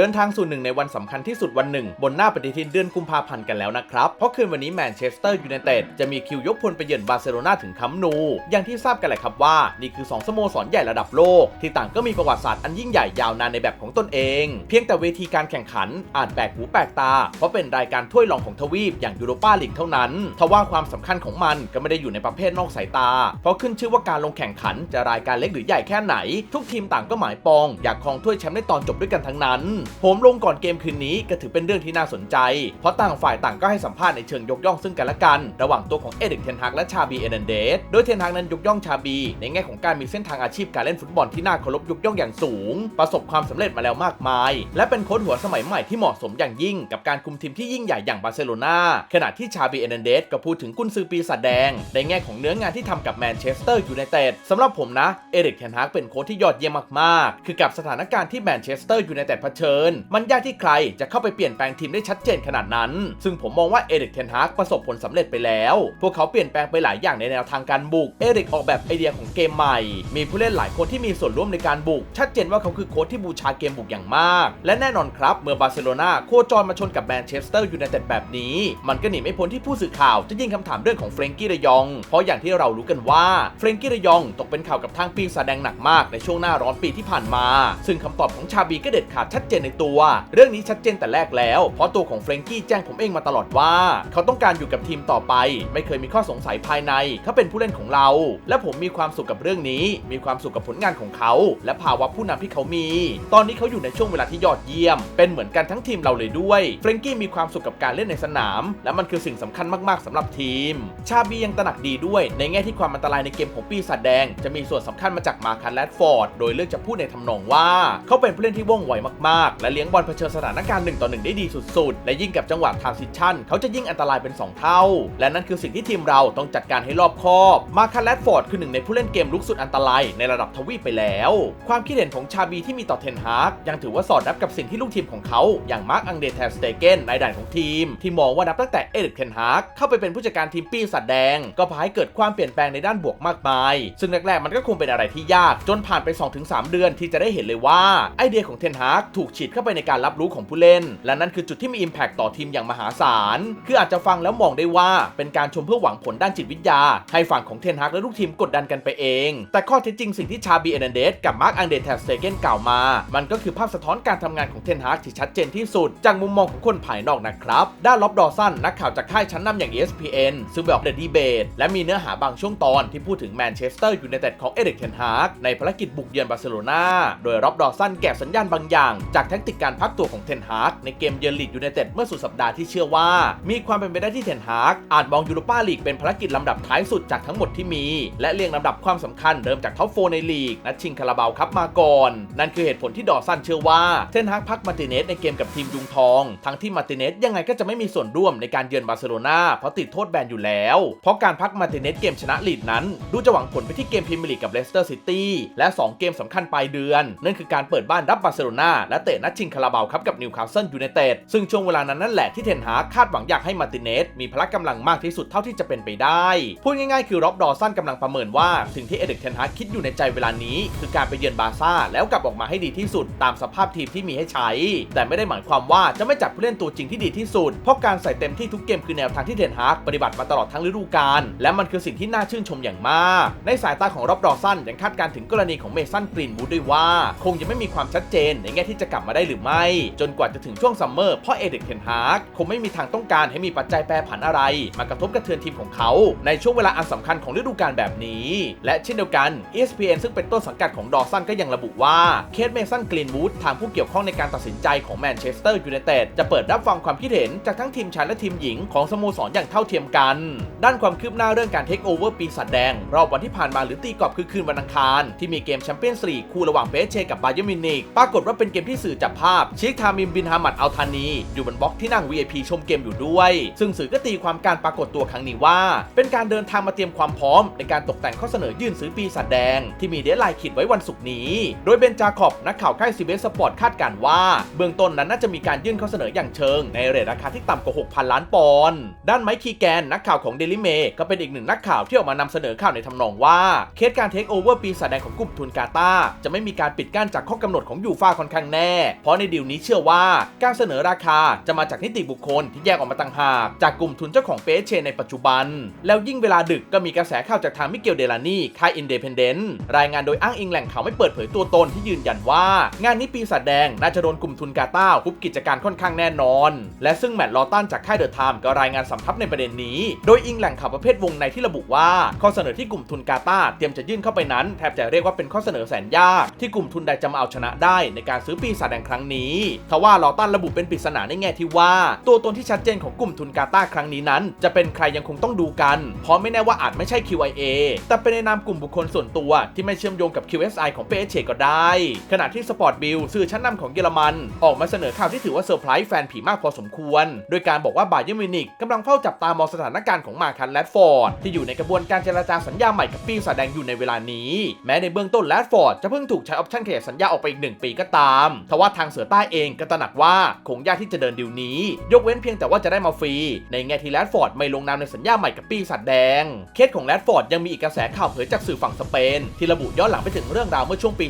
เดินทางสู่หนึ่งในวันสำคัญที่สุดวันหนึ่ง บนหน้าปฏิทินเดือนกุมภาพันธ์กันแล้วนะครับ เพราะคืนวันนี้แมนเชสเตอร์ยูไนเต็ดจะมีคิวยกพลไปเยือนบาร์เซโลนาถึงคัมนู อย่างที่ทราบกันแหละครับว่า นี่คือ 2 สโมสรใหญ่ระดับโลก ที่ต่างก็มีประวัติศาสตร์อันยิ่งใหญ่ยาวนานในแบบของตนเอง เพียงแต่เวทีการแข่งขันอาจแปลกหูแปลกตา เพราะเป็นรายการถ้วยรองของทวีปอย่างยูโรปาลีกเท่านั้นทว่าความสำคัญของมันก็ไม่ได้อยู่ในประเภทนอกสายตา เพราะขึ้นชื่อว่าการลงแข่งขันจะรายการเล็กหรือใหญ่แค่ไหน ทุกทีมต่างก็หมายปอง อยากครองถ้วยแชมป์ในตอนจบด้วยกันทั้งนั้นผมลงก่อนเกมคืนนี้ก็ถือเป็นเรื่องที่น่าสนใจ เพราะต่างฝ่ายต่างก็ให้สัมภาษณ์ในเชิงยกย่องซึ่งกันและกัน ระหว่างตัวของเอเด็กเทนฮากและชาบีเอเนนเดสโดยเทนฮากนั้นยกย่องชาบี ในแง่ของการมีเส้นทางอาชีพการเล่นฟุตบอลที่น่าเคารพยกย่องอย่างสูง ประสบความสำเร็จมาแล้วมากมาย และเป็นโค้ชหัวสมัยใหม่ที่เหมาะสมอย่างยิ่ง กับการคุมทีมที่ยิ่งใหญ่อย่างบาร์เซโลนาขณะที่ชาบีเอเนนเดสก็พูดถึงกุนซือปีศาจแดง ในแง่ของเนื้องานที่ทำกับแมนเชสเตอร์ยูไนเต็ดสำหรับผมนะเอเด็กเทนฮากเป็นโค้ชที่ยอดเยี่ยมมากๆคือกับสถานการณ์ที่แมนเชสเตอร์ยูไนเต็ดเผชิญมันยากที่ใครจะเข้าไปเปลี่ยนแปลงทีมได้ชัดเจนขนาดนั้น ซึ่งผมมองว่าเอเด็กเทนฮากประสบผลสำเร็จไปแล้ว พวกเขาเปลี่ยนแปลงไปหลายอย่างในแนวทางการบุก เอเด็กออกแบบไอเดียของเกมใหม่ มีผู้เล่นหลายคนที่มีส่วนร่วมในการบุก ชัดเจนว่าเขาคือโค้ชที่บูชาเกมบุกอย่างมาก และแน่นอนครับ เมื่อบาร์เซโลนาโคจรมาชนกับแมนเชสเตอร์ยูไนเต็ดแบบนี้ มันก็หนีไม่พ้นที่ผู้สื่อข่าวจะยิงคำถามเรื่องของเฟรงกี้ระยอง เพราะอย่างที่เรารู้กันว่าเฟรงกี้ระยองตกเป็นข่าวกับทางปีศาจแดงหนักมากในช่วงหน้าร้อนปีที่ผ่านมา ซึ่งคำตอบของชาบีก็เด็ดขาดชัดเจนในตัว เรื่องนี้ชัดเจนแต่แรกแล้ว เพราะตัวของเฟรงกี้แจ้งผมเองมาตลอดว่า เขาต้องการอยู่กับทีมต่อไป ไม่เคยมีข้อสงสัยภายใน เขาเป็นผู้เล่นของเรา และผมมีความสุขกับเรื่องนี้ มีความสุขกับผลงานของเขา และภาวะผู้นำที่เขามี ตอนนี้เขาอยู่ในช่วงเวลาที่ยอดเยี่ยม เป็นเหมือนกันทั้งทีมเราเลยด้วยเฟรงกี้มีความสุขกับการเล่นในสนาม และมันคือสิ่งสำคัญมากๆสำหรับทีม ชาบียังตระหนักดีด้วย ในแง่ที่ความอันตรายในเกมของปีศาจแดง จะมีส่วนสำคัญมาจากมาคันแรดฟอร์ดโดยเลือกจะพูดในทำนองว่า เขาเป็นผู้เล่นที่ว่องไวมากๆและเลี้ยงบอลเผชิญสถานการณ์1ต่อ1ได้ดีสุดๆ และยิ่งกับจังหวะทานซิชั่นเขาจะยิ่งอันตรายเป็น 2 เท่า และนั่นคือสิ่งที่ทีมเราต้องจัดการให้รอบคอบ มาคันแรดฟอร์ดคือหนึ่งในผู้เล่นเกมลุกสุดอันตรายในระดับทวีปไปแล้ว ความคิดเห็นของชาบีที่มีต่อเทนฮากยังถือว่าสอดรับกับสิ่งที่ลูกทีมของเขา อย่างมาร์กอังเดรแทสเตเกนในด่านของทีม ที่มองว่านับตั้งแต่เอริกเทนฮากเข้าไปเป็นผู้จัดการทีมปีศาจแดง ก็พาให้เกิดความเปลี่ยนแปลงในด้านบวกมากมาย ซึ่งแรกๆมันก็คงเป็นอะไรที่ยากจนผ่านไป 2-3 เดือนที่จะได้เห็นเลยว่าไอเดียของเทนฮากถูกฉีดเข้าไปในการรับรู้ของผู้เล่น และนั่นคือจุดที่มีอิมแพคต่อทีมอย่างมหาศาล คืออาจจะฟังแล้วมองได้ว่าเป็นการชมเพื่อหวังผลด้านจิตวิทยา ให้ฝั่งของเทนฮากและลูกทีมกดดันกันไปเอง แต่ข้อเท็จจริงสิ่งที่ชาบีเอเนเดสกับมาร์กอังเดรแทสเตเกนกล่าวมา มันก็คือภาพสะท้อนการทำงานของเทนฮากที่ชัดเจนที่สุด จากมุมมองของคนภายนอกนะครับ ด้านล็อบดอสันนักข่าวจากค่ายชั้นนำอย่าง ESPN ซึ่งไปอกเดอะดีเบตและมีเนื้อหาบางช่วงตอนที่พูดถึงแมนเชสเตอร์ยูไนเต็ดของเอริกเทนฮากในภารกิจบุกเยือนบาร์เซโลนาโดยล็อบดอสันแกะสัญญาณบางอย่างจากแทคติกการพักตัวของเทนฮากในเกมเยือนลีดยูไนเต็ดเมื่อสุดสัปดาห์ที่เชื่อว่า มีความเป็นไปได้ที่เทนฮากอาจมองยูโรปาลีกเป็นภารกิจลำดับท้ายสุดจากทั้งหมดที่มี และเรียงลำดับความสำคัญเริ่มจากท็อปโฟในลีกนัดชิงคาราบาวครับมาก่อน นั่นคือเหตุผลที่ดอสันเชื่อว่าเทนฮากพักมาติเนสในเกมกับทีมยุงทอง ทั้งที่มาติเนสยังไงก็จะไม่มีส่วนร่วมในการเยือนบาร์เซโลนาเพราะติดโทษแบนอยู่แล้ว เพราะการพักมาติเนสเกมชนะลีดนั้น ดูจะหวังผลไปที่เกมพรีเมียร์ลีกกับเลสเตอร์ซิตี้และ 2 เกมสำคัญปลายเดือน นั่นคือการเปิดบ้านรับบาร์เซโลนาและเตะนัดชิงคาราบาวครับกับนิวคาสเซิลยูไนเต็ดซึ่งช่วงเวลานั้นนั่นแหละที่เทนฮาคาดหวังอยากให้มาร์ติเนสมีพละกำลังมากที่สุดเท่าที่จะเป็นไปได้ พูดง่ายๆคือร็อบดอสันกำลังประเมินว่าสิ่งที่เอเด็กเทนฮาคิดอยู่ในใจเวลานี้ คือการไปเยือนบาร์ซ่าแล้วกลับออกมาให้ดีที่สุดตามสภาพทีมที่มีให้ใช้ แต่ไม่ได้หมายความว่าจะไม่จับผู้เล่นตัวจริงที่ดีที่สุด เพราะการใส่เต็มที่ทุกเกมคือแนวทางที่เทนฮาปฏิบัติมาตลอดทั้งฤดูกาลและมันคือสิ่งที่น่าชื่นชมอย่างมาก ในสายตาของร็อบดอสันยังคาดการถึงกรณีของเมสันกรีนวูดด้วยว่า คงยังไม่มีความชัดเจนในแง่ที่จะกลับมาได้หรือไม่ จนกว่าจะถึงช่วงซัมเมอร์เพราะเอเด็กเทนฮากคงไม่มีทางต้องการให้มีปัจจัยแปรผันอะไร มากระทบกระเทือนทีมของเขา ในช่วงเวลาอันสำคัญของฤดูกาลแบบนี้ และเช่นเดียวกัน ESPN ซึ่งเป็นต้นสังกัดของดอสันก็ยังระบุว่าเคสเมสันกรีนวูดทางผู้เกี่ยวข้องในการตัดสินใจของแมนเชสเตอร์ยูไนเต็ดจะเปิดรับฟังความคิดเห็นจากทั้งทีมชายและทีมหญิงของสโมสรอย่างเท่าเทียมกัน ด้านความคืบหน้าเรื่องการเทคโอเวอร์ปีศาจแดง รอบวันที่ผ่านมาหรือตีกรอบคือคืนวันอังคาร ที่มีเกมแชมเปี้ยนส์ลีกคู่ระหว่างเปเชกับบาเยอร์มิวนิกปรากฏว่าเป็นเกมที่สื่อจับภาพชิคทามิมบินฮามัดอัลทานี อยู่บนบล็อกที่นั่ง VIP ชมเกมอยู่ด้วย ซึ่งสื่อก็ตีความการปรากฏตัวครั้งนี้ว่า เป็นการเดินทางมาเตรียมความพร้อม ในการตกแต่งข้อเสนอยื่นซื้อปีศาจแดง ที่มีเดทไลน์ขีดไว้วันศุกร์นี้ โดยเบนจาคอบนักข่าวค่ายซีเบสสปอร์ตคาดการว่าเบื้องต้นนั้นน่าจะมีการยื่นข้อเสนออย่างเชิง ในเรทราคาที่ต่ำกว่า 6,000 ล้านปอนด์ด้านไมค์คีแกนนักข่าวของเดลิเมก็เป็นอีกหนึ่งนักข่าวที่ออกมานำเสนอข่าวในทำนองว่าเคสการเทคโอเวอร์ปีศาจแดงของกลุ่มทุนกาตาจะไม่มีการปิดกั้นจากข้อกำหนดของยูฟาค่อนข้างแน่เพราะในดีลนี้เชื่อว่าการเสนอราคาจะมาจากนิติบุคคลที่แยกออกมาต่างหากจากกลุ่มทุนเจ้าของเปเชในปัจจุบัน แล้วยิ่งเวลาดึกก็มีกระแสข่าวจากทางมิเกลเดลานี่ค่ายอินเดเพนเดนต์รายงานโดยอ้างอิงแหล่งข่าวไม่เปิดเผยตัวตนที่ยืนยันว่า งานนี้ปีศาจแดงน่าจะโดนกลุ่มทุนกาตาคุบกิจการค่อนข้างแน่นอน และซึ่งแมตต์ลอตันจากค่ายเดอะไทม์ก็รายงานสำทับในประเด็นนี้ โดยอิงแหล่งข่าวประเภทวงในที่ระบุว่า ข้อเสนอที่กลุ่มทุนกาตาเตรียมจะยื่นเข้าไปนั้นแทบจะเรียกว่าเป็นข้อเสนอแสนยากที่กลุ่มทุนใดจะมาเอาชนะได้ในการซื้อปีศาจดงครั้งนี้ทว่าลอตันระบุเป็นปริศนาในแง่ที่ว่า ตัวตนที่ชัดเจนของกลุ่มทุนกาตาร์ครั้งนี้นั้น จะเป็นใครยังคงต้องดูกัน เพราะไม่แน่ว่าอาจไม่ใช่ QIA แต่เป็นในนามกลุ่มบุคคลส่วนตัวที่ไม่เชื่อมโยงกับ QSI ของ PSC ก็ได้ ขณะที่ Sport Bill สื่อชั้นนำของเยอรมัน ออกมาเสนอข่าวที่ถือว่าเซอร์ไพรส์แฟนผีมากพอสมควร โดยการบอกว่าบาเยอร์มินิกกำลังเฝ้าจับตามองสถานการณ์ของมาคันแรดฟอร์ดที่อยู่ในกระบวนการเจรจาสัญญาใหม่กับปีศาจแดงอยู่ในเวลานี้ แม้ในเบื้องต้นแรดฟอร์ดจะเพิ่งถูกใช้ออปชั่นขยายสัญญาออกไปอีกหนึ่งปีก็ตามทว่าทางเสือใต้เองก็ตระหนักว่าคงยากที่จะเดินดิวนี้ ยกเว้นเพียงแต่ว่าจะได้มาฟรี ในแง่ที่แรดฟอร์ดไม่ลงนามในสัญญาใหม่กับปีศาจแดง เคสของแรดฟอร์ดยังมีอีกกระแสข่าวเผยจากสื่อฝั่งสเปน ที่ระบุย้อนหลังไปถึงเรื่องราวเมื่อช่วงปี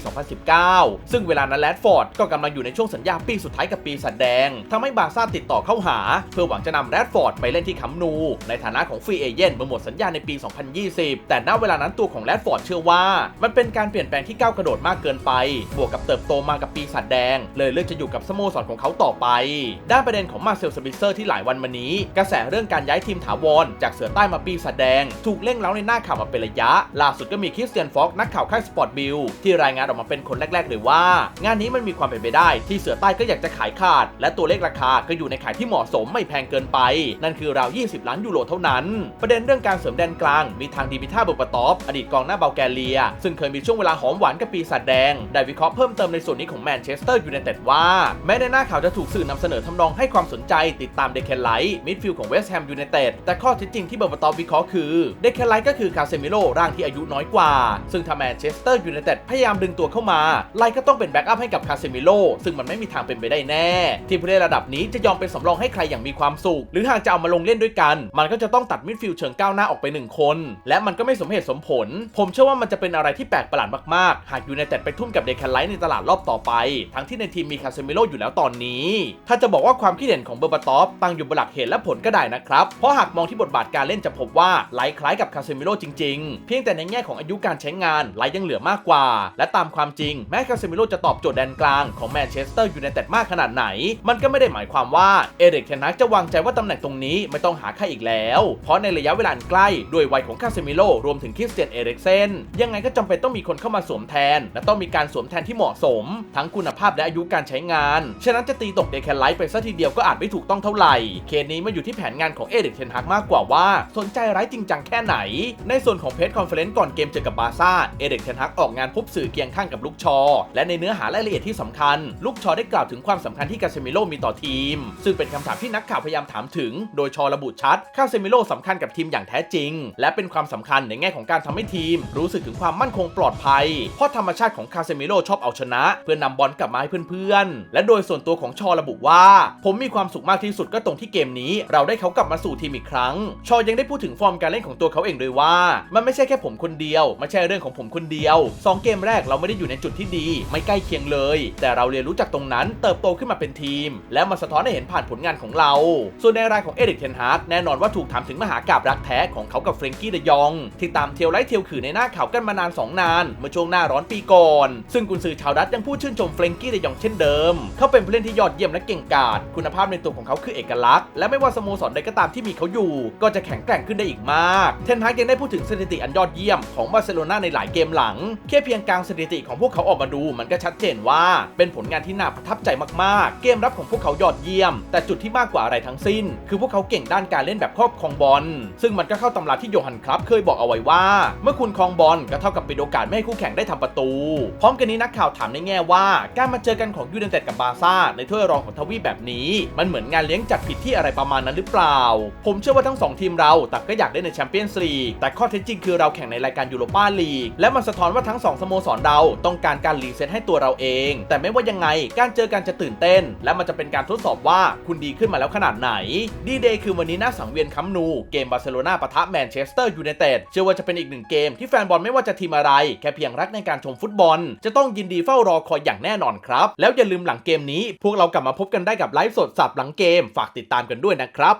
2019 ซึ่งเวลานั้นแรดฟอร์ดก็กำลังอยู่ในช่วงสัญญาปีสุดท้ายกับปีศาจแดงทำให้บาซ่าติดต่อเข้าหา เพื่อหวังจะนำแรดฟอร์ดไปเล่นที่คัมป์นู ในฐานะของฟรีเอเจนต์เมื่อหมดสัญญาในปี 2020 แต่ณเวลานั้นตัวของแรดฟอร์ดเชื่อว่า มันเป็นการเปลี่ยนแปลงที่ก้าวกระโดดมากเกินไป บวกกับเติบโตมากับปีศาจแดงเลยเลือกจะอยู่กับสโมสรของเขาต่อไป ด้านประเด็นของมาเซลสปิเซอร์ที่หลายวันมานี้ กระแสเรื่องการย้ายทีมถาวรจากเสือใต้มาปีศาจแดง ถูกเร่งเล้าในหน้าข่าวมาเป็นระยะ ล่าสุดก็มีคริสเตียนฟ็อกนักข่าวค่ายสปอร์ตบิลที่รายงานออกมาเป็นคนแรก ๆ เลยว่า งานนี้มันมีความเป็นไปได้ที่เสือใต้ก็อยากจะขายขาด และตัวเลขราคาก็อยู่ในขายที่เหมาะสมไม่แพงเกินไป นั่นคือราว 20 ล้านยูโรเท่านั้น ประเด็นเรื่องการเสริมแดนกลาง มีทางดีมิท่าเบอร์ปตอฟอดีตกองหน้าเบลแกเรีย ซึ่งเคยมีช่วงเวลาหอมหวานกับปีศาจแดง ได้วิเคราะห์เพิ่มเติมในส่วนนี้ของแมนเชสเตอร์ยูไนเต็ดว่า แม้ในหน้าข่าวจะถูกสื่อนำเสนอทำนองให้ความสนใจติดตามเดคแคนไลท์มิดฟิลด์ของเวสต์แฮมยูไนเต็ดแต่ข้อเท็จจริงที่เบอร์ปตอวิเคราะห์คือเดคแคนไลท์ก็คือคาเซมิโลร่างที่อายุน้อยกว่า ซึ่งถ้าแมนเชสเตอร์ยูไนเต็ดพยายามดึงตัวเข้ามา ไลท์ก็ต้องเป็นแบ็กอัพให้กับคาเซมิโลซึ่งมันไม่มีทางเป็นไปได้แน่ ที่ผู้เล่นระดับนี้จะยอมเป็นสำรองให้ใครอย่างมีความสุข หรือหากจะเอามาลงเล่นด้วยกัน มันก็จะต้องตัดมิดฟิลด์เชิงก้าวหน้าออกไปหนึ่งคน และมันก็ไม่สมเหตุสมผล ผมเชื่อว่ามันจะเป็นอะไรที่แปลกประหลาดมากๆ หากยูไนเต็ดไปทุ่มกับเดคแคนไลท์ในตลาดรอบต่อไป ทั้งที่ในทีมมีคาเซมิโลอยู่แล้วตอนนี้ ถ้าจะบอกว่าความคิดเห็นของเบอร์บาตอฟตั้งอยู่บนหลักเหตุและผลก็ได้นะครับ เพราะหากมองที่บทบาทการเล่นจะพบว่าไลคล้ายกับคาเซมิโลจริง ๆ เพียงแต่ในแง่ของอายุการใช้งานไลยังเหลือมากกว่า และตามความจริงแม้คาเซมิโลจะตอบโจทย์แดนกลางของแมนเชสเตอร์ยูไนเต็ดมากขนาดไหน มันก็ไม่ได้หมายความว่าเอริกเทนนักจะวางใจว่าตำแหน่งตรงนี้ไม่ต้องหาใครอีกแล้ว เพราะในระยะเวลาอันใกล้ด้วยวัยของคาเซมิโลรวมถึงคริสเตียนเอริกเซนยังไงก็จำเป็นต้องมีคนเข้ามาสวมแทน และต้องมีการสวมแทนที่เหมาะสม ทั้งคุณภาพและอายุการใช้งาน ฉะนั้นจะตีตกเดคแคนไลท์ไปซะทีเดียวก็อาจไม่ถูกต้องเท่าไหร่ เคสนี้มาอยู่ที่แผนงานของเอริกเทนฮักมากกว่าว่า สนใจไร้จริงจังแค่ไหน ในส่วนของเพจคอนเฟอเรนซ์ก่อนเกมเจอกับบาซ่า เอริกเทนฮักออกงานพบสื่อเคียงข้างกับลูกชอ และในเนื้อหารายละเอียดที่สำคัญ ลูกชอได้กล่าวถึงความสำคัญที่กาเซมิโลมีต่อทีม ซึ่งเป็นคำถามที่นักข่าวพยายามถามถึง โดยชอระบุชัดคาเซมิโลสำคัญกับทีมอย่างแท้จริง และเป็นความสำคัญในแง่ของการทำให้ทีม รู้สึกถึงความมั่นคงปลอดภัย เพราะธรรมชาติของคาเซมิโลชอบเอาชนะ เพื่อนำบอลกลับมาให้เพื่อนๆ และโดยส่วนตัวของชอระบุว่า ผมมีความสุขมากที่สุดก็ตรงที่เกมนี้ เราได้เขากลับมาสู่ทีมอีกครั้ง ชอยังได้พูดถึงฟอร์มการเล่นของตัวเขาเองด้วยว่า มันไม่ใช่แค่ผมคนเดียว ไม่ใช่เรื่องของผมคนเดียวสองเกมแรกเราไม่ได้อยู่ในจุดที่ดี ไม่ใกล้เคียงเลย แต่เราเรียนรู้จากตรงนั้น เติบโตขึ้นมาเป็นทีม และมาสะท้อนให้เห็นผ่านผลงานของเรา ส่วนในรายของเอริกเทนฮาร์กแน่นอนว่าถูกถามถึงมหากาบรักแท้ของเขากับเฟรนกี้เดยอง ที่ตามเทียวไล่เทียวขือในหน้าข่าวกันมานานสองนาน เมื่อช่วงหน้าร้อนปีก่อน ซึ่งกุนซือชาวดัตยังพูดชื่นชมเฟรนกี้เดยองเช่นเดิม เขาเป็นผู้เล่นที่ยอดเยี่ยมและเก่งกาจคุณภาพในตัวของเขาคือเอกลักษณ์ และไม่ว่าสโมสรใดก็ตามที่มีเขาอยู่ ก็จะแข็งแกร่งขึ้นได้อีกมาก เทนฮากยังได้พูดถึงสถิติอันยอดเยี่ยมของบาร์เซโลนาในหลายเกมหลังแค่เพียงกลางสถิติของพวกเขาออกมาดู มันก็ชัดเจนว่า เป็นผลงานที่น่าประทับใจมากๆ เกมรับของพวกเขายอดเยี่ยม แต่จุดที่มากกว่าอะไรทั้งสิ้น คือพวกเขาเก่งด้านการเล่นแบบครอบครองบอลซึ่งมันก็เข้าตำราที่โยฮันครับเคยบอกเอาไว้ว่า เมื่อคุณครองบอลก็เท่ากับเป็นโอกาสไม่ให้คู่แข่งได้ทำประตู พร้อมกันนี้นักข่าวถามในแง่ว่าการมาเจจอกันของยูไนเต็ดกับบาซ่าในถ้วยรองของทวีปแบบนี้ มันเหมือนงานเลี้ยงจัดผิดที่อะไรประมาณนั้นหรือเปล่า ผมเชื่อว่าทั้งสองทีมเราต่างก็อยากได้ในแชมเปี้ยนส์ลีกแต่ข้อเท็จจริงคือเราแข่งในรายการยูโรปาลีกและมันสะท้อนว่าทั้งสองสโมสรเราต้องการการรีเซ็ตให้ตัวเราเอง แต่ไม่ว่ายังไงการเจอกันจะตื่นเต้น และมันจะเป็นการทดสอบว่าคุณดีขึ้นมาแล้วขนาดไหนดีเดย์คือวันนี้หน้าสังเวียนคัมนู เกมบาร์เซโลนาปะทะแมนเชสเตอร์ยูไนเต็ดเชื่อว่าจะเป็นอีกหนึ่งเกมที่แฟนบอลไม่ว่าจะทีมอะไร แค่เพียงรักในการชมฟุตบอล จะต้องยินดีเฝ้ารอคอยอย่างแน่นอนครับครับ แล้วอย่าลืมหลังเกมนี้ พวกเรากลับมาพบกันได้กับไลฟ์สดสับหลังเกม ฝากติดตามกันด้วยนะครับ